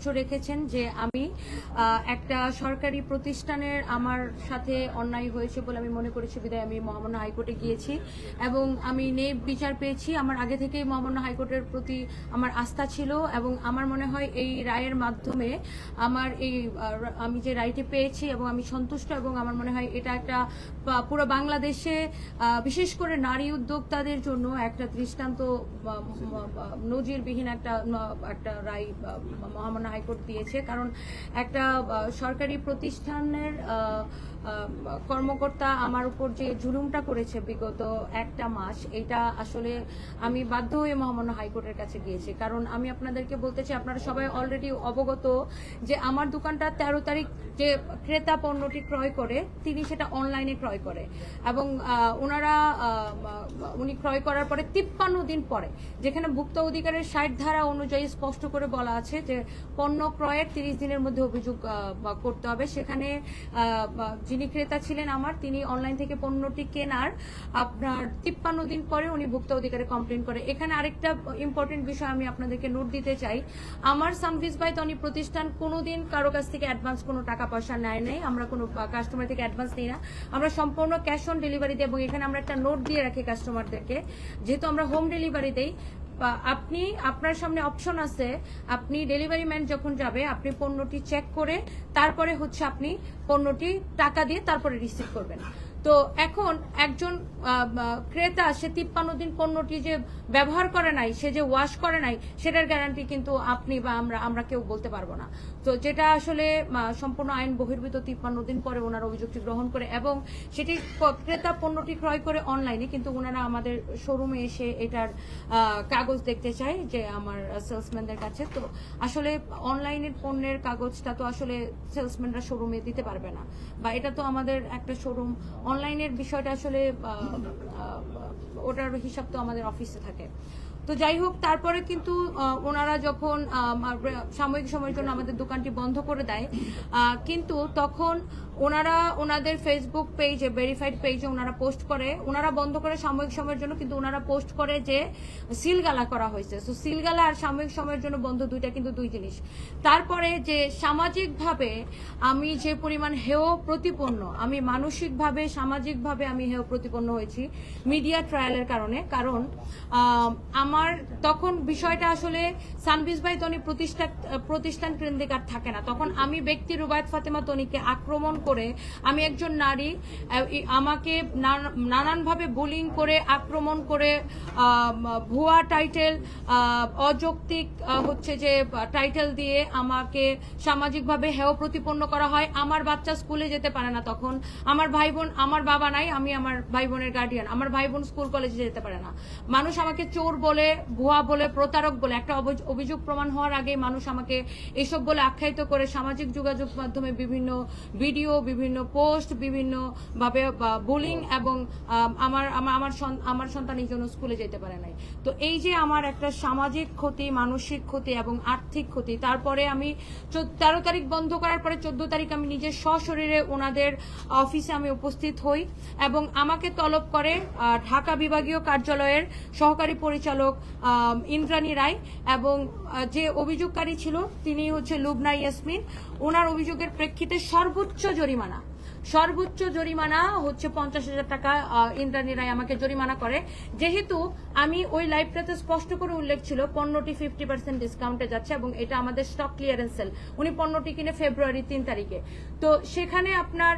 তথ্য রেখেছেন যে আমি একটা সরকারি প্রতিষ্ঠানের আমার সাথে অন্যায় হয়েছে বলে আমি মনে করেছি, বিদায় আমি মহামান্য হাইকোর্টে গিয়েছি এবং আমি নে বিচার পেয়েছি। আমার আগে থেকেই মহামান্য হাইকোর্টের প্রতি আমার আস্থা ছিল এবং আমার মনে হয় এই রায়ের মাধ্যমে আমার এই আমি যে রায়টি পেয়েছি এবং আমি সন্তুষ্ট এবং আমার মনে হয় এটা একটা পুরো বাংলাদেশে বিশেষ করে নারী উদ্যোক্তাদের জন্য একটা দৃষ্টান্ত নজিরবিহীন একটা একটা রায় মহামান্য হাইকোর্ট দিয়েছে। কারণ একটা সরকারি প্রতিষ্ঠানের কর্মকর্তা আমার উপর যে জুলুমটা করেছে বিগত একটা মাস, এটা আসলে আমি বাধ্য হয়ে মহামান্য হাইকোর্টের কাছে গিয়েছি। কারণ আমি আপনাদেরকে বলতে চাই, আপনারা সবাই অলরেডি অবগত যে আমার দোকানটা তেরো তারিখ যে ক্রেতা পণ্যটি ক্রয় করে, তিনি সেটা অনলাইনে ক্রয় করে। এবং ওনারা উনি ক্রয় করার পরে তিপ্পান্ন দিন পরে, যেখানে ভুক্ত অধিকারের ষাট ধারা অনুযায়ী স্পষ্ট করে বলা আছে যে পণ্য ক্রয়ের তিরিশ দিনের মধ্যে অভিযোগ করতে হবে। সেখানে যিনি ক্রেতা ছিলেন আমার, তিনি অনলাইন থেকে পণ্যটি কেনার। আপনার তিপ্পান্ন দিন পরে উনি ভুক্ত অধিকারে কমপ্লেন করে। এখানে আরেকটা ইম্পর্টেন্ট বিষয় আমি আপনাদেরকে নোট দিতে চাই। আমার সামভিস বাই তনি প্রতিষ্ঠান কোনোদিন কারও কাছ থেকে অ্যাডভান্স কোনো টাকা পয়সা নেয় নাই। আমরা কোনো কাস্টমার থেকে অ্যাডভান্স নিই না। আমরা সম্পূর্ণ ক্যাশ অন ডেলিভারি দিই এবং এখানে আমরা একটা নোট দিয়ে রাখি কাস্টমারদেরকে যেহেতু আমরা হোম ডেলিভারি দেই আপনি, আপনার সামনে অপশন আছে, আপনি ডেলিভারি ম্যান যখন যাবে, আপনি পণ্যটি চেক করে, তারপরে হচ্ছে আপনি পণ্যটি টাকা দিয়ে তারপরে রিসিভ করবেন। তো এখন একজন ক্রেতা, সে তিপ্পান্ন দিন পণ্যটি যে ব্যবহার করে নাই, সে যে ওয়াশ করে নাই, সেটার গ্যারান্টি কিন্তু আপনি বা আমরা আমরা কেউ বলতে পারব না। তো যেটা আসলে সম্পূর্ণ আইন বহির্ভূত তিপ্পান্ন দিন পরে ওনার অভিযোগটি গ্রহণ করে এবং সেটি ক্রেতা পণ্যটি ক্রয় করে অনলাইনে কিন্তু ওনারা আমাদের শোরুমে এসে এটার কাগজ দেখতে চায় যে আমার সেলসম্যানদের কাছে। তো আসলে অনলাইনের পণ্যের কাগজটা তো আসলে সেলসম্যানরা শোরুমে দিতে পারবে না। বা এটা তো আমাদের একটা শোরুম অনলাইনের বিষয়টা আসলে ওটার হিসাব তো আমাদের অফিসে থাকে। তো যাই হোক, তারপরে কিন্তু ওনারা যখন সাময়িক সময়ের জন্য আমাদের দোকানটি বন্ধ করে দেয় কিন্তু তখন ওনারা ওনাদের ফেসবুক পেজে ভেরিফাইড পেজে ওনারা পোস্ট করে। ওনারা বন্ধ করে সাময়িক সময়ের জন্য কিন্তু ওনারা পোস্ট করে যে সিলগালা করা হয়েছে। সো সিলগালা আর সাময়িক সময়ের জন্য বন্ধ দুইটা কিন্তু দুই জিনিস। তারপরে যে সামাজিকভাবে আমি যে পরিমাণ হেয় প্রতিপন্ন, আমি মানসিকভাবে, সামাজিকভাবে আমি হেয় প্রতিপন্ন হয়েছি মিডিয়া ট্রায়ালের কারণে। কারণ আমার তখন বিষয়টা আসলে সানবিজ ভাই তনি প্রতিষ্ঠা, প্রতিষ্ঠান কেন্দ্রিক আর থাকে না। তখন আমি ব্যক্তি রুবায়ত ফাতেমা তনিকে আক্রমণ করে আমি একজন নারী আমাকে নানানভাবে বুলিং করে, আক্রমণ করে ভুয়া টাইটেল অযৌক্তিক হচ্ছে যে টাইটেল দিয়ে আমাকে সামাজিকভাবে হেয় প্রতিপন্ন করা হয়। আমার বাচ্চা স্কুলে যেতে পারে না তখন। আমার ভাই বোন আমার বাবা নাই, আমি আমার ভাই বোনের গার্ডিয়ান আমার ভাই বোন স্কুল কলেজে যেতে পারে না। মানুষ আমাকে চোর বলে, ভুয়া বলে, প্রতারক বলে, একটা অভিযোগ প্রমাণ হওয়ার আগে মানুষ আমাকে এসব বলে আখ্যায়িত করে সামাজিক যোগাযোগ মাধ্যমে বিভিন্ন ভিডিও বিভিন্ন পোস্ট, বিভিন্ন ভাবে বুলিং এবং আমার আমার আমার সন- আমার সন্তান এই জন্য স্কুলে যেতে পারে নাই। তো এই যে আমার একটা সামাজিক ক্ষতি, মানসিক ক্ষতি এবং আর্থিক ক্ষতি, তারপরে আমি তেরো তারিখ বন্ধ করার পরে চোদ্দ তারিখ আমি নিজের সশরীরে ওনাদের অফিসে আমি উপস্থিত হই এবং আমাকে তলব করে ঢাকা বিভাগীয় কার্যালয়ের সহকারী পরিচালক ইন্দ্রাণী রায় এবং যে অভিযোগকারী ছিল তিনি হচ্ছে লুবনা ইয়াসমিন। ওনার অভিযোগের প্রেক্ষিতে সর্বোচ্চ জরিমানা। সর্বোচ্চ জরিমানা হচ্ছে পঞ্চাশ হাজার টাকা আহ, ইন্দ্রাণী রায় আমাকে জরিমানা করে। যেহেতু আমি ওই লাইভটাতে স্পষ্ট করে উল্লেখ ছিল পণ্যটি ফিফটি পার্সেন্ট ডিসকাউন্টে যাচ্ছে এবং এটা আমাদের স্টক ক্লিয়ারেন্স সেল উনি পণ্যটি কিনে ফেব্রুয়ারি তিন তারিখে। তো সেখানে আপনার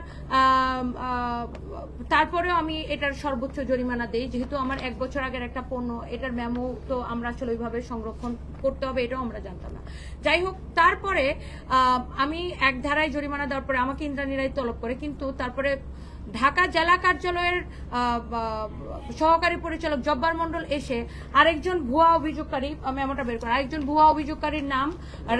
তারপরেও আমি এটার সর্বোচ্চ জরিমানা দেই। যেহেতু আমার এক বছর আগের একটা পণ্য এটার মেমো তো আমরা আসলে ওইভাবে সংরক্ষণ করতে হবে এটাও আমরা জানতাম না। যাই হোক তারপরে আমি এক ধারায় জরিমানা দেওয়ার পরে আমাকে ইন্দ্রাণী রায় তলব করে। কিন্তু তারপরে ঢাকা জেলা কার্যালয়ের সহকারী পরিচালক জব্বার মন্ডল এসে আরেকজন ভুয়া অভিযোগকারী, আমি মেমোটা বের করে, আরেকজন ভুয়া অভিযোগকারীর নাম,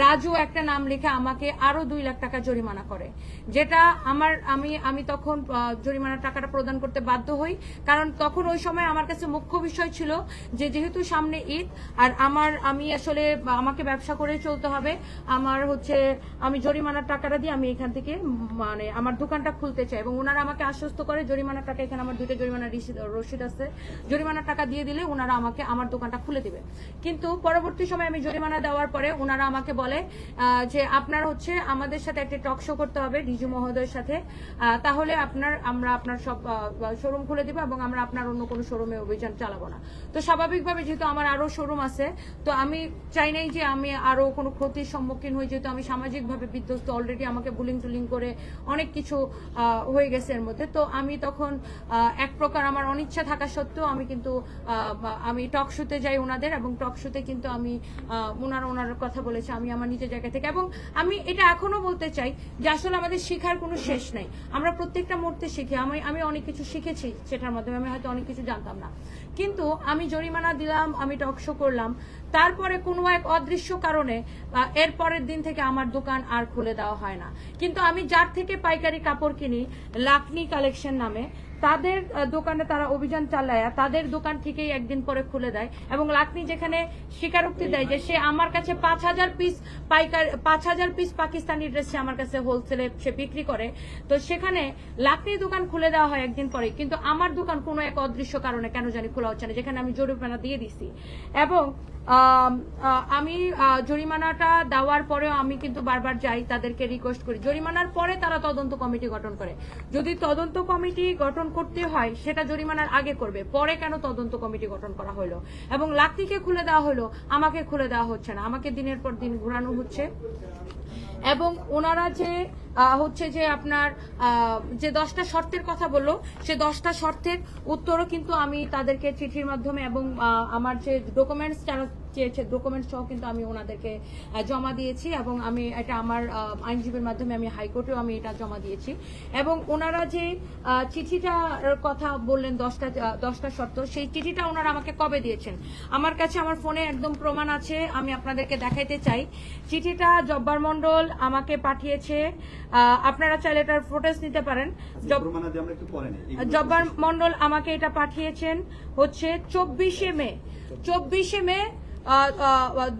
রাজু একটা নাম লিখে আমাকে আরও দুই লাখ টাকা জরিমানা করে। যেটা আমার, আমি আমি তখন জরিমানার টাকাটা প্রদান করতে বাধ্য হই, কারণ তখন ওই সময় আমার কাছে মুখ্য বিষয় ছিল যে যেহেতু সামনে ঈদ, আর আমার, আমি আসলে আমাকে ব্যবসা করে চলতে হবে, আমার হচ্ছে, আমি জরিমানার টাকাটা দিয়ে আমি এখান থেকে মানে আমার দোকানটা খুলতে চাই এবং ওনারা আমাকে আশ্বস্ত করে জরিমানার টাকা, এখানে আমার দুইটা জরিমানা রসিদ আছে। জরিমানার টাকা দিয়ে দিলে ওনারা আমাকে আমার দোকানটা খুলে দিবে। কিন্তু পরবর্তী সময় আমি জরিমানা দেওয়ার পরে ওনারা আমাকে বলে যে আপনার হচ্ছে আমাদের সাথে একটা টক শো করতে হবে রিজু মহোদয়ের সাথে। তাহলে আপনার, আমরা আপনার সব শোরুম খুলে দিব এবং আমরা আপনার অন্য কোনো শোরুমে অভিযান চালাবো না। তো স্বাভাবিকভাবে যেহেতু আমার আরও শোরুম আছে, তো আমি চাই নাই যে আমি আরও কোনো ক্ষতির সম্মুখীন হই, যেহেতু আমি সামাজিকভাবে বিধ্বস্ত অলরেডি আমাকে বুলিং টুলিং করে অনেক কিছু হয়ে গেছে এর মধ্যে। তো আমি তখন এক প্রকার আমার অনিচ্ছা থাকা সত্ত্বেও আমি কিন্তু আমি টক শোতে যাই ওনাদের এবং টক শোতে কিন্তু আমি ওনার ওনার কথা বলেছি, আমি আমার নিজের জায়গা থেকে এবং আমি এটা এখনও বলতে চাই যে আসলে আমাদের শেখার কোনো শেষ নাই। আমরা প্রত্যেকটা মুহূর্তে শিখি, আমি আমি অনেক কিছু শিখেছি সেটার মাধ্যমে, আমি হয়তো অনেক কিছু জানতাম না। কিন্তু আমি জরিমানা দিলাম, আমি টক শো করলাম তারপরে কোনো এক অদৃশ্য কারণে এর পরের দিন থেকে আমার দোকান আর খুলে দেওয়া হয় না। কিন্তু আমি যার থেকে পাইকারি কাপড় কিনি লাকনি কালেকশন নামে তাদের দোকানে তারা অভিযান চালায় তাদের দোকান থেকেই একদিন পরে খুলে দেয়। এবং লাকনি যেখানে স্বীকারোক্তি দেয় যে সে আমার কাছে পাঁচ হাজার পিস পাইকার, পাঁচ হাজার পিস পাকিস্তানি ড্রেস সে আমার কাছে হোলসেলে সে বিক্রি করে। তো সেখানে লাকনি দোকান খুলে দেওয়া হয় একদিন পরে। কিন্তু আমার দোকান কোনো এক অদৃশ্য কারণে কেন জানি খোলা হচ্ছে না, যেখানে আমি জরিমানা দিয়ে দিছি। এবং, আমি জরিমানাটা দেওয়ার পরেও আমি কিন্তু বারবার যাই তাদেরকে রিকোয়েস্ট করি। জরিমানার পরে তারা তদন্ত কমিটি গঠন করে। যদি তদন্ত কমিটি গঠন করতে হয়, সেটা জরিমানার আগে করবে। পরে কেন তদন্ত কমিটি গঠন করা হলো? এবং লাকনিকে খুলে দেওয়া হলো, আমাকে খুলে দেওয়া হচ্ছে না। আমাকে দিনের পর দিন ঘুরানো হচ্ছে। এবং ওনারা যে হচ্ছে যে আপনার যে দশটা শর্তের কথা বলল, সে দশটা শর্তের উত্তরও কিন্তু আমি তাদেরকে চিঠির মাধ্যমে এবং আমার যে ডকুমেন্টস যারা চেয়েছে ডকুমেন্টস সহ কিন্তু আমি ওনাদেরকে জমা দিয়েছি এবং আমি এটা আমার আইনজীবীর মাধ্যমে আমি হাইকোর্টেও আমি এটা জমা দিয়েছি। এবং ওনারা যে চিঠিটার কথা বললেন দশটা দশটা শর্ত, সেই চিঠিটা ওনারা আমাকে কবে দিয়েছেন? আমার কাছে আমার ফোনে একদম প্রমাণ আছে, আমি আপনাদেরকে দেখাইতে চাই। চিঠিটা জব্বার মন্ডল আমাকে পাঠিয়েছে আপনারা চাইলে এটার ফোটেজ নিতে পারেন। জব্বার মন্ডল আমাকে এটা পাঠিয়েছেন হচ্ছে চব্বিশে মে। চব্বিশে মে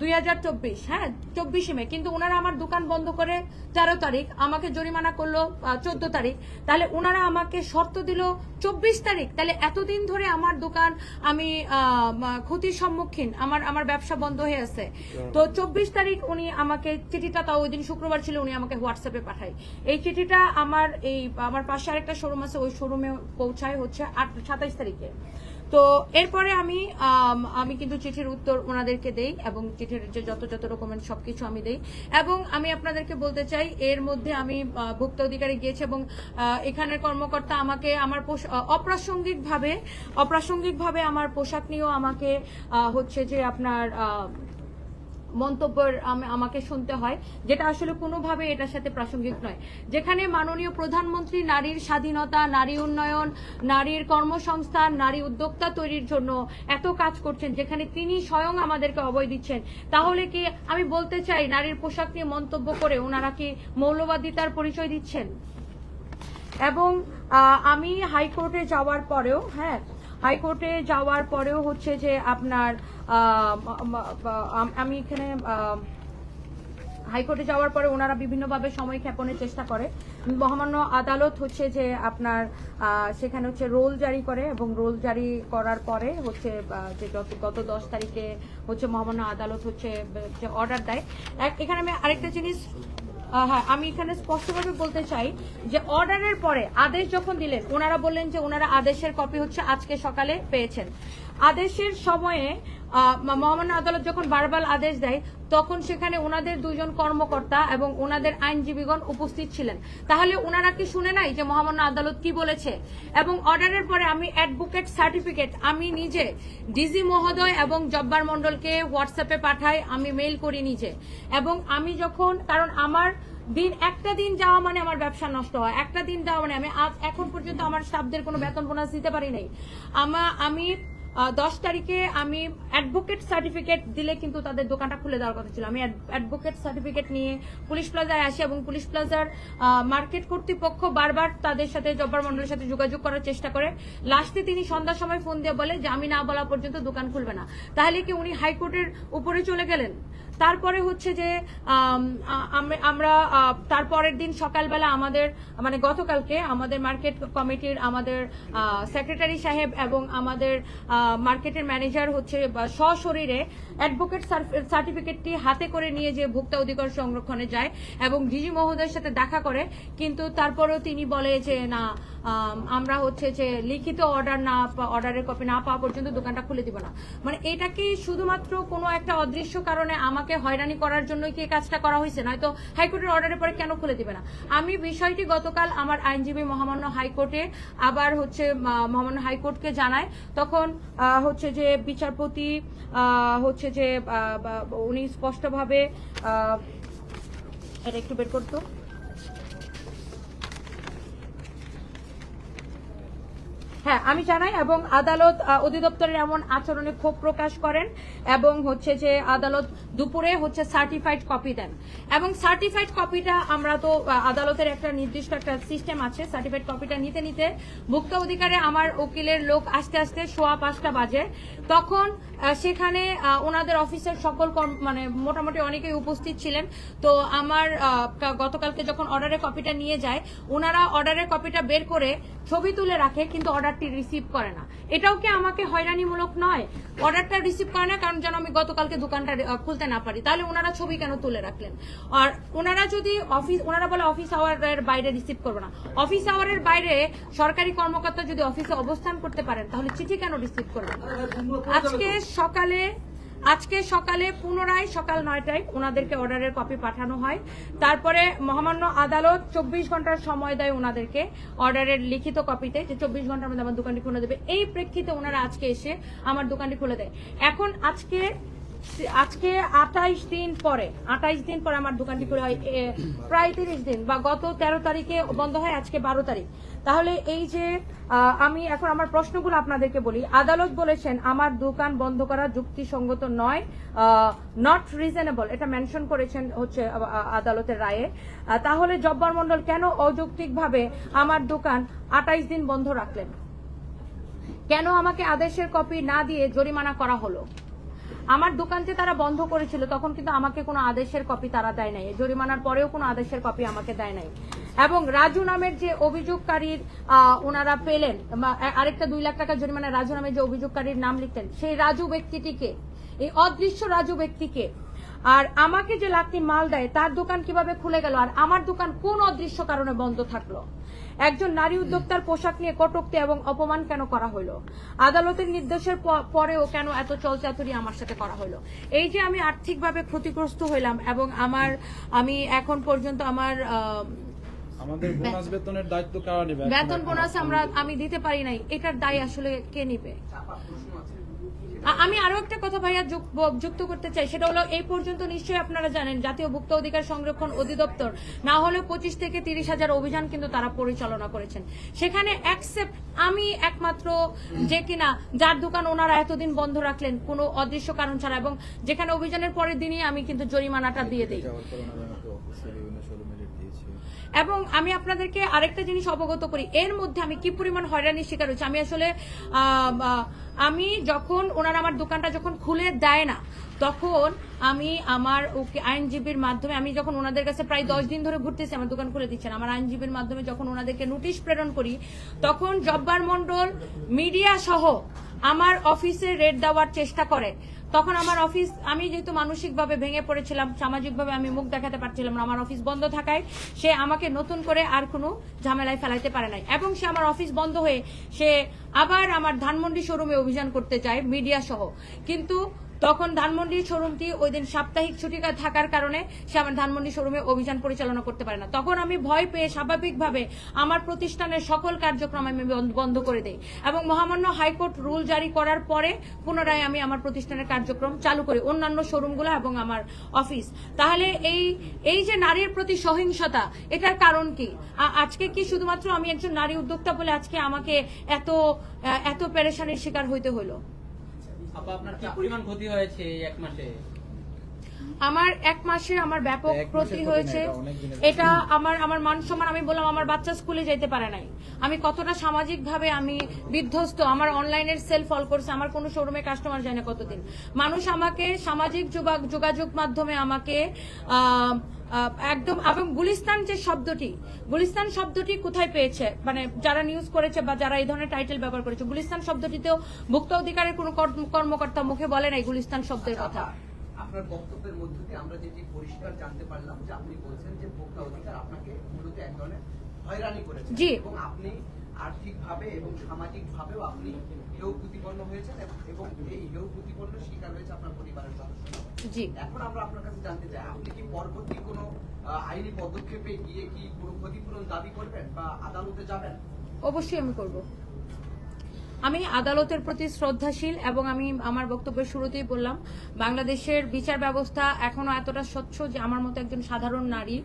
দুই হাজার চব্বিশ হ্যাঁ চব্বিশে মে, কিন্তু ওনারা আমার দোকান বন্ধ করে তেরো তারিখ, আমাকে জরিমানা করল চোদ্দ তারিখ। তাহলে ওনারা আমাকে শর্ত দিল চব্বিশ তারিখ। তাহলে এতদিন ধরে আমার দোকান, আমি ক্ষতির সম্মুখীন, আমার আমার ব্যবসা বন্ধ হয়ে আছে। তো চব্বিশ তারিখ উনি আমাকে চিঠিটা, তাও ওই দিন শুক্রবার ছিল, উনি আমাকে হোয়াটসঅ্যাপে পাঠায়। এই চিঠিটা আমার, এই, আমার পাশে আরেকটা শোরুম আছে, ওই শোরুমে পৌঁছায় হচ্ছে আট, সাতাইশ তারিখে। তো এরপরে আমি আমি কিন্তু চিঠির উত্তর ওনাদেরকে দেই এবং চিঠির যে যত যত ডকুমেন্ট সবকিছু আমি দেই। এবং আমি আপনাদেরকে বলতে চাই, এর মধ্যে আমি ভুক্ত অধিকারী গিয়েছি এবং এখানের কর্মকর্তা আমাকে আমার অপ্রাসঙ্গিকভাবে অপ্রাসঙ্গিকভাবে আমার পোশাক নিয়েও আমাকে হচ্ছে যে আপনার মন্তব্যের আমাকে শুনতে হয়, যেটা আসলে কোনোভাবে এটার সাথে প্রাসঙ্গিক নয়। যেখানে মাননীয় প্রধানমন্ত্রী নারীর স্বাধীনতা, নারী উন্নয়ন, নারীর কর্মসংস্থান, নারী উদ্যোক্তা তৈরির জন্য এত কাজ করছেন, যেখানে তিনি স্বয়ং আমাদেরকে অবয় দিচ্ছেন, তাহলে কি আমি বলতে চাই নারীর পোশাক নিয়ে মন্তব্য করে ওনারা কি মৌলবাদিতার পরিচয় দিচ্ছেন? এবং আমি হাইকোর্টে যাওয়ার পরেও হ্যাঁ হাইকোর্টে যাওয়ার পরেও হচ্ছে যে আপনার আম- এখানে হাইকোর্টে যাওয়ার পরে ওনারা বিভিন্নভাবে সময় ক্ষেপণের চেষ্টা করে। মহামান্য আদালত হচ্ছে যে আপনার সেখানে হচ্ছে রোল জারি করে এবং রোল জারি করার পরে হচ্ছে যে গত- দশ তারিখে হচ্ছে মহামান্য আদালত হচ্ছে, যে অর্ডার দেয়। এখানে আমি আরেকটা জিনিস হ্যাঁ আমি এখানে স্পষ্টভাবে বলতে চাই যে অর্ডারের পরে আদেশ যখন দিলেন, ওনারা বললেন যে ওনারা আদেশের কপি হচ্ছে আজকে সকালে পেয়েছেন। আদেশের সময়ে মহামান্য আদালত যখন বারবার আদেশ দেয়, তখন সেখানে ওনাদের দুজন কর্মকর্তা এবং ওনাদের আইনজীবীগণ উপস্থিত ছিলেন। তাহলে ওনারা কি শুনে নাই যে মহামান্য আদালত কি বলেছে? এবং অর্ডারের পরে আমি অ্যাডভোকেট সার্টিফিকেট, আমি নিজে ডিজি মহোদয় এবং জব্বার মন্ডলকে হোয়াটসঅ্যাপে পাঠাই, আমি মেইল করি নিজে। এবং আমি যখন, কারণ আমার দিন, একটা দিন যাওয়া মানে আমার ব্যবসা নষ্ট হয়। একটা দিন যাওয়া মানে আমি আজ, এখন পর্যন্ত আমার স্টাফদের কোনো বেতন বোনাস দিতে পারি নাই। আমা দশ তারিখে আমি অ্যাডভোকেট সার্টিফিকেট দিলে কিন্তু তাদের দোকানটা খুলে দেওয়ার কথা ছিল। আমি অ্যাডভোকেট সার্টিফিকেট নিয়ে পুলিশ প্লাজায় আসি এবং পুলিশ প্লাজার মার্কেট কর্তৃপক্ষ বারবার তাদের সাথে জব্বার মন্ডলের সাথে যোগাযোগ করার চেষ্টা করে। লাস্টে তিনি সন্ধ্যার সময় ফোন দিয়ে বলে যে, আমি না বলা পর্যন্ত দোকান খুলবে না। তাহলে কি উনি হাইকোর্টের উপরে চলে গেলেন? তারপরে হচ্ছে যে আমরা তারপরের দিন সকালবেলা আমাদের মানে গতকালকে আমাদের মার্কেট কমিটির আমাদের সেক্রেটারি সাহেব এবং আমাদের মার্কেটের ম্যানেজার হচ্ছে সশরীরে অ্যাডভোকেট সার্টিফিকেটটি হাতে করে নিয়ে যে ভোক্তা অধিকার সংরক্ষণে যায় এবং ডিজি মহোদয়ের সাথে দেখা করে। কিন্তু তারপরেও তিনি বলে যে, না আমরা হচ্ছে যে লিখিত অর্ডার না অর্ডারের কপি না পাওয়া পর্যন্ত দোকানটা খুলে দিব না। মানে এটা কি শুধুমাত্র কোনো একটা অদৃশ্য কারণে আমাকে হয়রানি করার জন্য কি কাজটা করা হয়েছে? নয়তো হাইকোর্টের অর্ডারের পরে কেন খুলে দিবে না? আমি বিষয়টি গতকাল আমার আইনজীবী মহামান্য হাইকোর্টে আবার হচ্ছে মহামান্য হাইকোর্টকে জানায় তখন হচ্ছে যে বিচারপতি হচ্ছে যে উনি স্পষ্টভাবে এটা একটু বের করতো। হ্যাঁ আমি জানাই, এবং আদালত অধিদপ্তরের এমন আচরণে ক্ষোভ প্রকাশ করেন এবং হচ্ছে যে আদালত দুপুরে হচ্ছে সার্টিফাইড কপি দেন। এবং সার্টিফাইড কপিটা আমরা তো আদালতের একটা নির্দিষ্ট একটা সিস্টেম আছে সার্টিফাইড কপিটা নিতে নিতে ভুক্ত অধিকারে আমার উকিলের লোক আস্তে আস্তে সোয়া পাঁচটা বাজে। তখন সেখানে ওনাদের অফিসের সকল মানে মোটামুটি অনেকেই উপস্থিত ছিলেন। তো আমার গতকালকে যখন অর্ডারের কপিটা নিয়ে যায়, ওনারা অর্ডারের কপিটা বের করে ছবি তুলে রাখে কিন্তু অর্ডারটি রিসিভ করে না। এটাও কি আমাকে হয়রানিমূলক নয়? অর্ডারটা রিসিভ করে না কারণ যেন আমি গতকালকে দোকানটা খুলতে না পারি। তাহলে ওনারা ছবি কেন তুলে রাখলেন? আর ওনারা যদি অফিস ওনারা বলে অফিস আওয়ারের বাইরে রিসিভ করবে না। অফিস আওয়ারের বাইরে সরকারি কর্মকর্তা যদি অফিসে অবস্থান করতে পারেন তাহলে চিঠি কেন রিসিভ করবেন? আজকে সকালে আজকে সকালে পুনরায় সকাল নয়টায় ওনাদেরকে অর্ডারের কপি পাঠানো হয়। তারপরে মহামান্য আদালত চব্বিশ ঘণ্টার সময় দেয় ওনাদেরকে অর্ডারের লিখিত কপিতে যে চব্বিশ ঘণ্টার মধ্যে আমার দোকানটি খুলে দেবে। এই প্রেক্ষিতে ওনারা আজকে এসে আমার দোকানটি খুলে দেয়। এখন আজকে আজকে আঠাইশ দিন পরে, আঠাইশ দিন পরে আমার দোকানটি খুলে হয় প্রায় তিরিশ দিন বা গত তেরো তারিখে বন্ধ হয়, আজকে বারো তারিখ। তাহলে এই যে আমি এখন আমার প্রশ্নগুলো আপনাদেরকে বলি। আদালত বলেছেন, আমার দোকান বন্ধ করা যুক্তিসঙ্গত নয় নট রিজনেবল এটা মেনশন করেছেন হচ্ছে আদালতের রায়ে। তাহলে জব্বার মন্ডল কেন অযৌক্তিকভাবে আমার দোকান আঠাইশ দিন বন্ধ রাখলেন? কেন আমাকে আদেশের কপি না দিয়ে জরিমানা করা হলো? আমার দোকান যে তারা বন্ধ করেছিল, তখন কিন্তু আমাকে কোনো আদেশের কপি তারা দেয় নাই। জরিমানার পরেও কোনো আদেশের কপি আমাকে দেয় নাই। এবং রাজু নামের যে অভিযোগকারীর ওনারা পেলেন আরেকটা দুই লাখ টাকা জরিমানা, রাজু নামের যে অভিযোগকারীর নাম লিখতেন সেই রাজু ব্যক্তিটিকে, এই অদৃশ্য রাজু ব্যক্তিকে, আর আমাকে যে লাখটি মাল দেয়, তার দোকান কীভাবে খুলে গেল, আর আমার দোকান কোন অদৃশ্য কারণে বন্ধ থাকল? একজন নারী উদ্যোক্তার পোশাক নিয়ে কটূক্তি এবং অপমান কেন করা হলো? আদালতের নির্দেশের পরেও কেন এত চলচাতুরি আমার সাথে করা হলো? এই যে আমি আর্থিকভাবে ক্ষতিগ্রস্ত হইলাম এবং আমার আমি এখন পর্যন্ত আমার আমাদের বোনাস বেতনের দায়িত্ব কারা নেবে? বেতন বোনাস আমরা আমি দিতে পারি নাই। এটার দায় আসলে কে নিবে? আমি আরও একটা কথা ভাইয়া যুক- যুক্ত করতে চাই, সেটা হলো এই পর্যন্ত নিশ্চয়ই আপনারা জানেন জাতীয় ভুক্ত অধিকার সংরক্ষণ অধিদপ্তর না হলে পঁচিশ থেকে তিরিশ হাজার অভিযান কিন্তু তারা পরিচালনা করেছেন। সেখানে অ্যাকসেপ্ট আমি একমাত্র যে কিনা যার দোকান ওনারা এতদিন বন্ধ রাখলেন কোনো অদৃশ্য কারণ ছাড়া এবং যেখানে অভিযানের পরের দিনই আমি কিন্তু জরিমানাটা দিয়ে দিই। এবং আমি আপনাদেরকে আরেকটা জিনিস অবগত করি। এর মধ্যে আমি কি পরিমাণ হয়রানির শিকার হয়েছি? আমি আসলে আমি যখন ওনারা আমার দোকানটা যখন খুলে দেয় না, তখন আমি আমার ওকে আইনজীবীর মাধ্যমে, আমি যখন ওনাদের কাছে প্রায় দশ দিন ধরে ঘুরতেছি, আমার দোকান খুলে দিচ্ছেন, আমার আইনজীবীর মাধ্যমে যখন ওনাদেরকে নোটিশ প্রেরণ করি, তখন জব্বার মন্ডল মিডিয়া সহ আমার অফিসে রেড দেওয়ার চেষ্টা করে। তখন আমার অফিস আমি যেহেতু মানসিকভাবে ভেঙে পড়েছিলাম, সামাজিকভাবে আমি মুখ দেখাতে পারছিলাম না, আমার অফিস বন্ধ থাকায় সে আমাকে নতুন করে আর কোনো ঝামেলায় ফেলাইতে পারে নাই। এবং সে আমার অফিস বন্ধ হয়ে সে আবার আমার ধানমন্ডি শোরুমে অভিযান করতে চায় মিডিয়া সহ। কিন্তু তখন ধানমন্ডি শোরুমটি ওই দিন সাপ্তাহিক ছুটি থাকার কারণে সে আমার ধানমন্ডি শোরুমে অভিযান পরিচালনা করতে পারে না। তখন আমি ভয় পেয়ে স্বাভাবিকভাবে আমার প্রতিষ্ঠানের সকল কার্যক্রম আমি বন্ধ- করে দেই এবং মহামান্য হাইকোর্ট রুল জারি করার পরে পুনরায় আমি আমার প্রতিষ্ঠানের কার্যক্রম চালু করি অন্যান্য শোরুমগুলো এবং আমার অফিস। তাহলে এই এই যে নারীর প্রতি সহিংসতা, এটার কারণ কি? আজকে কি শুধুমাত্র আমি একজন নারী উদ্যোক্তা বলে আজকে আমাকে এত এত পেরেশানির শিকার হইতে হলো আপা আপনার কি পরিমাণ ক্ষতি হয়েছে এক মাসে? আমার এক মাসে আমার ব্যাপক ক্ষতি হয়েছে। এটা আমার আমার মান সম্মান আমি বললাম আমার বাচ্চা স্কুলে যেতে পারে নাই। আমি কতটা সামাজিক ভাবে আমি বিধ্বস্ত আমার অনলাইনের সেল ফল করছে আমার কোনো শোরুমে কাস্টমার যায় না কতদিন। মানুষ আমাকে সামাজিক যোগা- যোগাযোগ মাধ্যমে আমাকে একদম এবং গুলিস্তান যে শব্দটি গুলিস্তান শব্দটি কোথায় পেয়েছে? মানে যারা নিউজ করেছে বা যারা এই ধরনের টাইটেল ব্যবহার করেছে গুলিস্তান শব্দটিতেও ভুক্ত অধিকারের কোনো কর্ম- কর্মকর্তা মুখে বলে নাই গুলিস্তান শব্দের কথা। আপনার বক্তব্যের মধ্য দিয়ে আমরা যেটি পরিষ্কার জানতে পারলাম যে আপনি বলছেন যে ভোক্তা অধিকার আপনাকে মূলত এক ধরনের হয়রানি করেছে এবং আপনি আর্থিকভাবে এবং সামাজিক ভাবেও আপনি হেউ প্রতিপন্ন হয়েছেন এবং- এবং এই হেউ প্রতিপন্ন শিকার হয়েছে আপনার পরিবারের সদস্য এখন আমরা আপনার কাছে জানতে চাই আপনি কি পরবর্তী কোনো আইনি পদক্ষেপে গিয়ে কি কোনো ক্ষতিপূরণ দাবি করবেন বা আদালতে যাবেন? অবশ্যই আমি করব। আমি আদালতের প্রতি শ্রদ্ধাশীল এবং আমি আমার বক্তব্যের শুরুতেই বললাম, বাংলাদেশের বিচার ব্যবস্থা এখনও এতটা স্বচ্ছ যে আমার মতো একজন সাধারণ নারী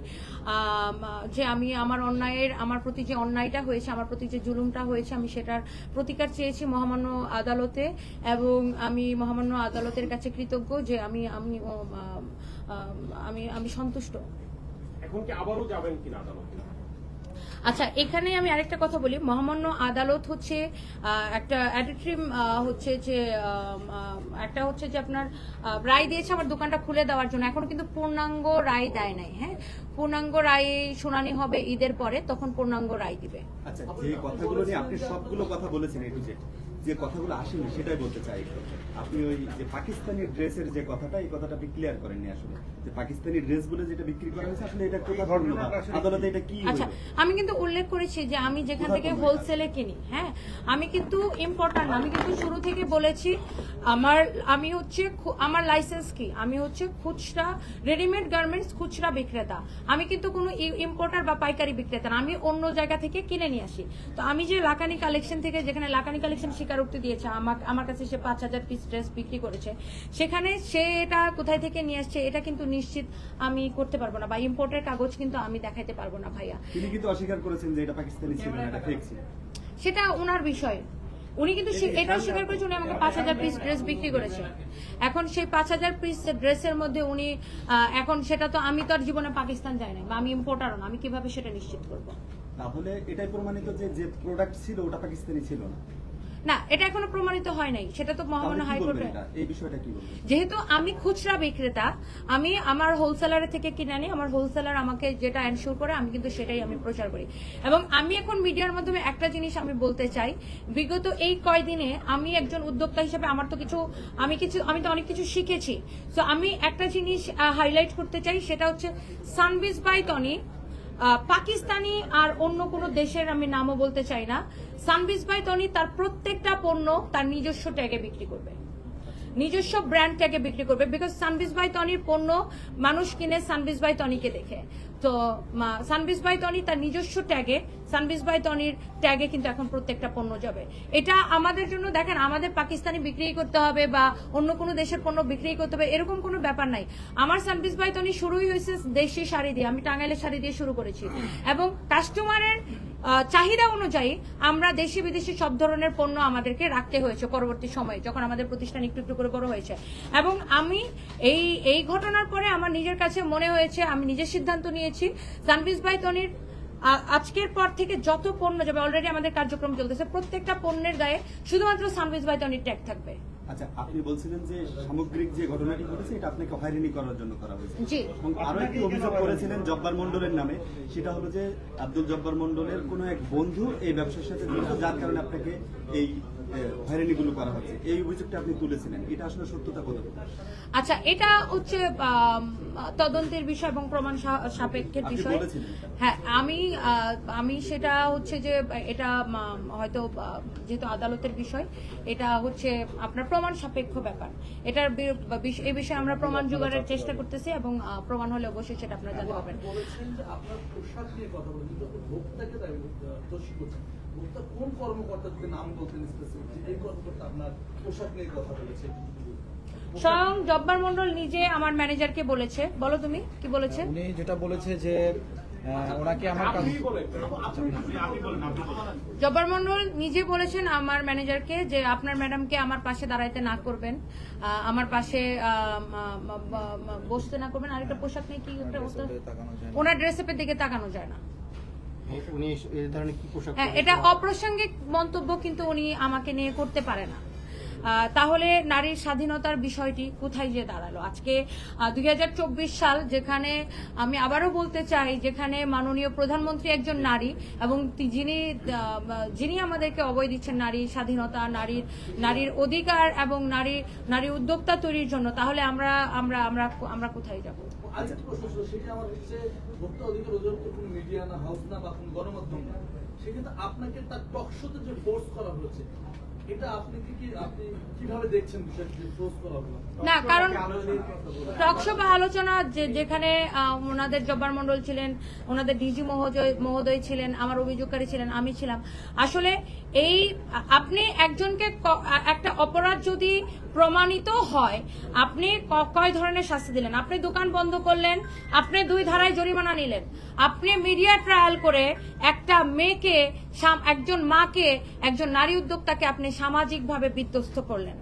যে আমি আমার অন্যায়ের, আমার প্রতি যে অন্যায়টা হয়েছে, আমার প্রতি যে জুলুমটা হয়েছে, আমি সেটার প্রতিকার চেয়েছি মহামান্য আদালতে এবং আমি মহামান্য আদালতের কাছে কৃতজ্ঞ যে আমি আমি আমি আমি সন্তুষ্ট। এখন কি আবারও যাবেন কিনা আদালতে? আচ্ছা এখানে আমি আরেকটা কথা বলি। মহামান্য আদালত হচ্ছে একটা অ্যাডিট্রিম হচ্ছে যে একটা হচ্ছে যে আপনার রায় দিয়েছে আমার দোকানটা খুলে দেওয়ার জন্য। এখনও কিন্তু পূর্ণাঙ্গ রায় দেয় নাই হ্যাঁ? পূর্ণাঙ্গ রায় শুনানি হবে ঈদের পরে, তখন পূর্ণাঙ্গ রায় দিবে। আচ্ছা কথাগুলো নিয়ে আপনি সবগুলো কথা বলেছেন এটু যে কথাগুলো আসেনি সেটাই বলতে চাই। আপনি ওই যে পাকিস্তানি ড্রেসের যে কথাটা এই কথাটা আপনি ক্লিয়ার করেননি আসলে। যে পাকিস্তানি ড্রেস বলে যেটা বিক্রি করা হয়েছে আসলে এটা কোথা আদালতে এটা কি আচ্ছা আমি কিন্তু উল্লেখ করেছি যে আমি যেখান থেকে হোলসেলে কিনি হ্যাঁ? আমি কিন্তু ইম্পর্টেন্ট আমি কিন্তু শুরু থেকে বলেছি আমার আমি হচ্ছে আমার লাইসেন্স কি? আমি হচ্ছে খুচরা রেডিমেড গার্মেন্টস খুচরা বিক্রেতা। আমি কিন্তু কোনো ইম্পোর্টার বা পাইকারি বিক্রেতা না আমি অন্য জায়গা থেকে কিনে নিয়ে আসি। তো আমি যে লাকানি কালেকশন থেকে যেখানে লাকানি কালেকশন স্বীকারোক্তি দিয়েছে আমার আমার কাছে সে পাঁচ হাজার পিস ড্রেস বিক্রি করেছে। সেখানে সে এটা কোথায় থেকে নিয়ে আসছে এটা কিন্তু নিশ্চিত আমি করতে পারব না বা ইম্পোর্টের কাগজ কিন্তু আমি দেখাইতে পারব না ভাইয়া। তিনি কিন্তু অস্বীকার করেছেন যে এটা পাকিস্তানি ছিল না এটা ফেক ছিল। সেটা ওনার বিষয়। উনি কিন্তু এটাও স্বীকার করেছে উনি আমাকে পাঁচ হাজার পিস ড্রেস বিক্রি করেছে। এখন সেই পাঁচ হাজার পিস ড্রেসের মধ্যে উনি এখন সেটা তো আমি তো আর জীবনে পাকিস্তান যাই না বা আমি ইম্পোর্টারও না আমি কীভাবে সেটা নিশ্চিত করব? তাহলে এটাই প্রমাণিত যে যে প্রোডাক্ট ছিল ওটা পাকিস্তানি ছিল না। না এটা এখনও প্রমাণিত হয় নাই। সেটা তো মহামান্য হাইকোর্টে যেহেতু আমি খুচরা বিক্রেতা আমি আমার হোলসেলারের থেকে কিনে আনি আমার হোলসেলার আমাকে যেটা এনশিওর করে আমি কিন্তু সেটাই আমি প্রচার করি। এবং আমি এখন মিডিয়ার মাধ্যমে একটা জিনিস আমি বলতে চাই বিগত এই কয়দিনে আমি একজন উদ্যোক্তা হিসেবে আমার তো কিছু আমি কিছু আমি তো অনেক কিছু শিখেছি। তো আমি একটা জিনিস হাইলাইট করতে চাই সেটা হচ্ছে সানবিজ বাই টনি পাকিস্তানি আর অন্য কোনো দেশের আমি নামও বলতে চাই না। সানবিজ ভাই, তনি তার প্রত্যেকটা পণ্য তার নিজস্ব ট্যাগে বিক্রি করবে। নিজস্ব ব্র্যান্ড ট্যাগে বিক্রি করবে বিকজ সানবিজ বাই টনির পণ্য মানুষ কিনে সানবিজ বাই টনিকে দেখে। তো সানবিজ বাই টনি তার নিজস্ব ট্যাগে সানবিজ বাই টনির ট্যাগে কিন্তু এখন প্রত্যেকটা পণ্য যাবে। এটা আমাদের জন্য, দেখেন, আমাদের পাকিস্তানি বিক্রি করতে হবে বা অন্য কোনো দেশের পণ্য বিক্রি করতে হবে, এরকম কোনো ব্যাপার নাই। আমার সানবিজ বাই টনি শুরুই হয়েছে দেশি শাড়ি দিয়ে, আমি টাঙ্গাইলের শাড়ি দিয়ে শুরু করেছি। এবং কাস্টমারের চাহিদা অনুযায়ী আমরা দেশি বিদেশি সব ধরনের পণ্য আমাদেরকে রাখতে হয়েছে পরবর্তী সময়ে, যখন আমাদের প্রতিষ্ঠান একটু একটু করে বড় হয়েছে। এবং আমি এই এই ঘটনার পরে আমার নিজের কাছে মনে হয়েছে, আমি নিজের সিদ্ধান্ত নিয়েছি। সানবিজ বাই তনির আজকের পর থেকে যত পণ্য যাবে অলরেডি আমাদের কার্যক্রম চলতেছে, প্রত্যেকটা পণ্যের গায়ে শুধুমাত্র সানবিজ বাই তনির ট্যাগ থাকবে। আচ্ছা আপনি বলছিলেন যে সামগ্রিক যে ঘটনাটি ঘটেছে এটা আপনাকে হয়রানি করার জন্য করা হয়েছে। এবং আরও একটি অভিযোগ করেছিলেন জব্বার মন্ডলের নামে সেটা হলো যে আব্দুল জব্বার মন্ডলের কোনো এক বন্ধু এই ব্যবসার সাথে জড়িত যার কারণে আপনাকে এই হয়রানিগুলো করা হচ্ছে এই অভিযোগটা আপনি তুলেছিলেন এটা আসলে সত্যতা কতটুকু আচ্ছা এটা হচ্ছে তদন্তের বিষয় এবং প্রমাণ সাপেক্ষের বিষয়। হ্যাঁ আমি আমি সেটা হচ্ছে যে এটা হয়তো যেহেতু আদালতের বিষয় এটা হচ্ছে আপনার প্রমাণ সাপেক্ষ ব্যাপার। এটার এই বিষয়ে আমরা প্রমাণ জোগাড়ের চেষ্টা করতেছি এবং প্রমাণ হলে অবশ্যই সেটা আপনারা জানতে পারবেন। কোন কর্মকর্তা নাম বলতেন এই কর্মকর্তা আপনার পোশাক নিয়ে কথা বলেছে স্বয়ং জব্বার মন্ডল নিজে আমার ম্যানেজারকে বলেছে। বলো তুমি কি বলেছে? উনি যেটা বলেছে যে ওনাকে আমার কাছে আপনি বলেন জব্বার মন্ডল নিজে বলেছেন আমার ম্যানেজারকে যে আপনার ম্যাডামকে আমার পাশে দাঁড়াইতে না করবেন আমার পাশে বসতে না করবেন আরেকটা পোশাক নিয়ে কি একটা অবস্থা? তাকানো যায় না। ওনার ড্রেসের দিকে তাকানো যায় না উনি এই ধরনের কি পোশাক হ্যাঁ এটা অপ্রাসঙ্গিক মন্তব্য কিন্তু উনি আমাকে নিয়ে করতে পারে না তাহলে নারীর স্বাধীনতার বিষয়টি কোথায় যে দাঁড়াল? আজকে দুই হাজার চব্বিশ সাল যেখানে আমি আবারও বলতে চাই, যেখানে মাননীয় প্রধানমন্ত্রী একজন নারী এবং যিনি যিনি আমাদেরকে অবয় দিচ্ছেন নারী স্বাধীনতা, নারীর নারীর অধিকার এবং নারী নারী উদ্যোক্তা তৈরির জন্য, তাহলে আমরা আমরা আমরা আমরা কোথায় যাব? গণমাধ্যম সেক্ষেত্রে আপনাকে তার টকশোতে যে ফোর্স করা হয়েছে না কারণ টকশো বা আলোচনা যেখানে ওনাদের জব্বার মন্ডল ছিলেন ওনাদের ডিজি মহোদয় মহোদয় ছিলেন আমার অভিযোগকারী ছিলেন আমি ছিলাম। আসলে এই আপনি একজনকে একটা অপরাধ যদি প্রমাণিত হয়। আপনি কয় ধরনের শাস্তি দিলেন? আপনি দোকান বন্ধ করলেন, আপনি দুই ধারায় জরিমানা নিলেন। আপনি মিডিয়া ট্রায়াল করে একটা মেয়েকে একজন মাকে, একজন নারী উদ্যোক্তাকে আপনি সামাজিকভাবে বিধ্বস্ত করলেন।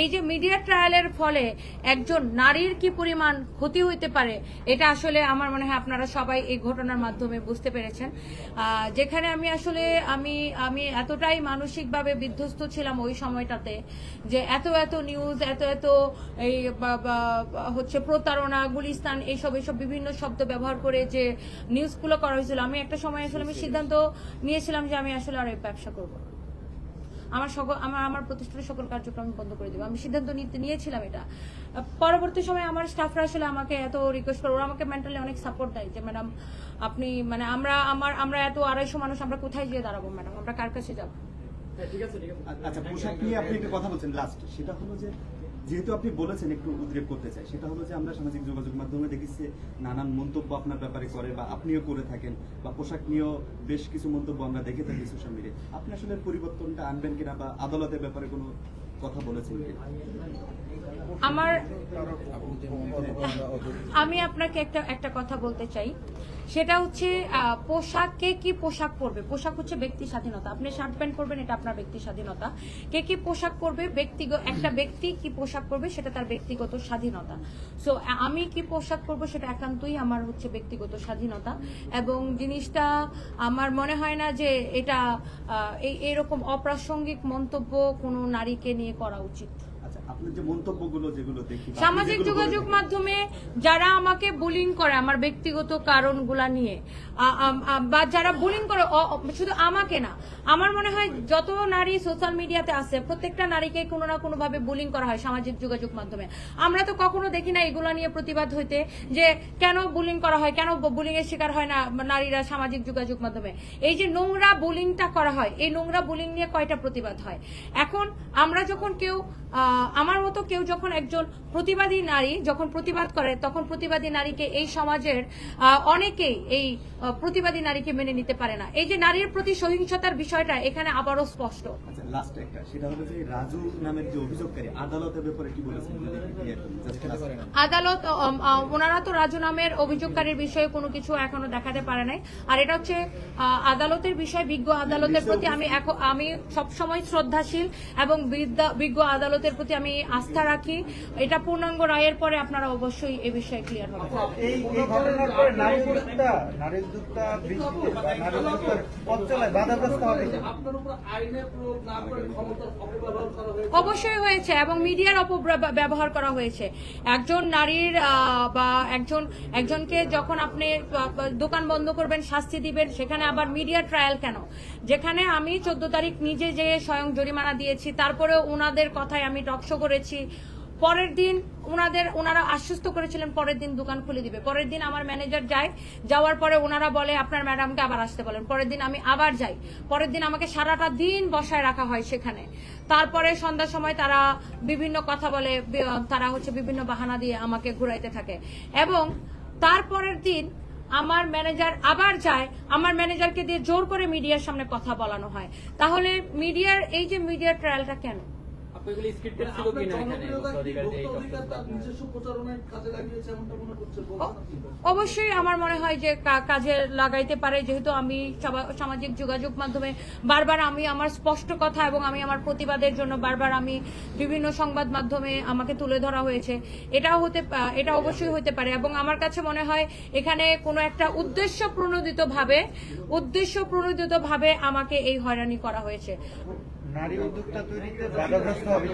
এই যে মিডিয়া ট্রায়ালের ফলে একজন নারীর কি পরিমাণ ক্ষতি হইতে পারে এটা আসলে আমার মনে হয় আপনারা সবাই এই ঘটনার মাধ্যমে বুঝতে পেরেছেন যেখানে আমি আসলে আমি আমি এতটাই মানসিকভাবে বিধ্বস্ত ছিলাম ওই সময়টাতে যে এত এত নিউজ এত এত এই হচ্ছে প্রতারণা গুলিস্তান এইসব এইসব বিভিন্ন শব্দ ব্যবহার করে যে নিউজগুলো করা হয়েছিল আমি একটা সময় আসলে আমি সিদ্ধান্ত নিয়েছিলাম যে আমি আসলে আর এই ব্যবসা করব। আমার সকল আমার আমার প্রতিষ্ঠানের সকল কার্যক্রম বন্ধ করে দেবো। আমি সিদ্ধান্ত নিতে নিয়েছিলাম এটা। পরবর্তী সময় আমার স্টাফরা আসলে আমাকে এত রিকোয়েস্ট করে ওরা আমাকে মেন্টালি অনেক সাপোর্ট দেয় যে ম্যাডাম আপনি মানে আমরা আমার আমরা এত আড়াইশো মানুষ আমরা কোথায় গিয়ে দাঁড়াবো ম্যাডাম আমরা কার কাছে যাব? আচ্ছা পোশাক নিয়ে আপনি একটা কথা বলছেন লাস্ট সেটা হলো যে যেহেতু আপনি বলেছেন একটু উদ্রেক করতে চাই সেটা হলো যে আমরা সামাজিক যোগাযোগ মাধ্যমে দেখেছি নানান মন্তব্য আপনার ব্যাপারে করে বা আপনিও করে থাকেন বা পোশাক নিয়েও বেশ কিছু মন্তব্য আমরা দেখে থাকি সোশ্যাল মিডিয়ায় আপনি আসলে পরিবর্তনটা আনবেন কিনা বা আদালতের ব্যাপারে কোনো কথা বলেছেন কিনা? আমার আমি আপনাকে একটা একটা কথা বলতে চাই। সেটা হচ্ছে পোশাক, কে কি পোশাক পরবে? পোশাক হচ্ছে ব্যক্তি স্বাধীনতা। আপনি শার্ট প্যান্ট পরবেন, এটা আপনার ব্যক্তি স্বাধীনতা। কে কি পোশাক পরবে? ব্যক্তিগত একটা ব্যক্তি কি পোশাক পরবে? সেটা তার ব্যক্তিগত স্বাধীনতা। সো আমি কি পোশাক পরবো সেটা একান্তই আমার হচ্ছে ব্যক্তিগত স্বাধীনতা। এবং জিনিসটা আমার মনে হয় না যে এটা এরকম অপ্রাসঙ্গিক মন্তব্য কোনো নারীকে নিয়ে করা উচিত। সামাজিক যোগাযোগ মাধ্যমে যারা আমাকে বুলিং করে আমার ব্যক্তিগত কারণগুলা নিয়ে বা যারা বুলিং করে শুধু আমাকে না আমার মনে হয় যত নারী সোশ্যাল মিডিয়াতে আছে প্রত্যেকটা নারীকে কোনো না কোনো ভাবে বুলিং করা হয় সামাজিক যোগাযোগ মাধ্যমে। আমরা তো কখনো দেখি না এগুলা নিয়ে প্রতিবাদ হইতে যে কেন বুলিং করা হয় কেন বুলিং এর শিকার হয় না নারীরা সামাজিক যোগাযোগ মাধ্যমে। এই যে নোংরা বুলিংটা করা হয় এই নোংরা বুলিং নিয়ে কয়টা প্রতিবাদ হয়? এখন আমরা যখন কেউ আমার মতো কেউ যখন একজন প্রতিবাদী নারী যখন প্রতিবাদ করে তখন প্রতিবাদী নারীকে এই সমাজের অনেকেই এই প্রতিবাদী নারীকে মেনে নিতে পারে না। এই যে নারীর প্রতি সহিংসতার বিষয়টা এখানে আবারও স্পষ্ট। আচ্ছা লাস্ট একটা। সেটা হলো যে রাজু নামের যে অভিযোগকারী আদালতের ব্যাপারে কি বলেছেন? যদি একটু clear করেন। Just খেতে last- পারে না আদালত ওনারা তো রাজু নামের অভিযোগকারীর বিষয়ে কোনো কিছু এখনও দেখাতে পারে নাই। আর এটা হচ্ছে আহ, আদালতের বিষয় বিজ্ঞ আদালতের প্রতি আমি এখন- আমি সবসময় শ্রদ্ধাশীল এবং বিজ্ঞ আদালতের প্রতি আমি আস্থা রাখি। এটা পূর্ণাঙ্গ রায়ের পরে আপনারা অবশ্যই এ বিষয়ে ক্লিয়ার হবে বাধাগ্রস্ত হবে কিনা? আপনার উপর আইনের প্রয়োগ না করে ক্ষমতার অপব্যবহার করা হয়েছে। অবশ্যই হয়েছে এবং মিডিয়ার অপব্যবহার করা হয়েছে। একজন নারীর বা একজন একজনকে যখন আপনি দোকান বন্ধ করবেন শাস্তি দিবেন সেখানে আবার মিডিয়া ট্রায়াল কেন? যেখানে আমি চোদ্দ তারিখ নিজে যে স্বয়ং জরিমানা দিয়েছি, তারপরেও ওনাদের কথায় আমি টকশো করেছি। পরের দিন ওনাদের ওনারা আশ্বস্ত করেছিলেন পরের দিন দোকান খুলে দিবে। পরের দিন আমার ম্যানেজার যায়, যাওয়ার পরে ওনারা বলে, আপনার ম্যাডামকে আবার আসতে বলেন। পরের দিন আমি আবার যাই। পরের দিন আমাকে সারাটা দিন বসায় রাখা হয় সেখানে। তারপরে সন্ধ্যার সময় তারা বিভিন্ন কথা বলে তারা হচ্ছে বিভিন্ন বাহানা দিয়ে আমাকে ঘুরাইতে থাকে। এবং তারপরের দিন আমার ম্যানেজার আবার যায়, আমার ম্যানেজারকে দিয়ে জোর করে মিডিয়ার সামনে কথা বলানো হয়। তাহলে মিডিয়ার এই যে মিডিয়ার ট্রায়ালটা কেন? আপনাগুলি স্ক্রিপ্টেড ছিল এখানে? মনে? অবশ্যই আমার মনে হয় যে কাজে লাগাইতে পারে যেহেতু আমি সামাজিক যোগাযোগ মাধ্যমে বারবার আমি আমার স্পষ্ট কথা এবং আমি আমার প্রতিবাদের জন্য বারবার আমি বিভিন্ন সংবাদ মাধ্যমে আমাকে তুলে ধরা হয়েছে। এটাও হতে এটা অবশ্যই হতে পারে এবং আমার কাছে মনে হয় এখানে কোনো একটা উদ্দেশ্য প্রণোদিত ভাবে উদ্দেশ্য প্রণোদিত ভাবে আমাকে এই হয়রানি করা হয়েছে। নারী উদ্যোক্তা তৈরিতে বাধাগ্রস্ত হবে।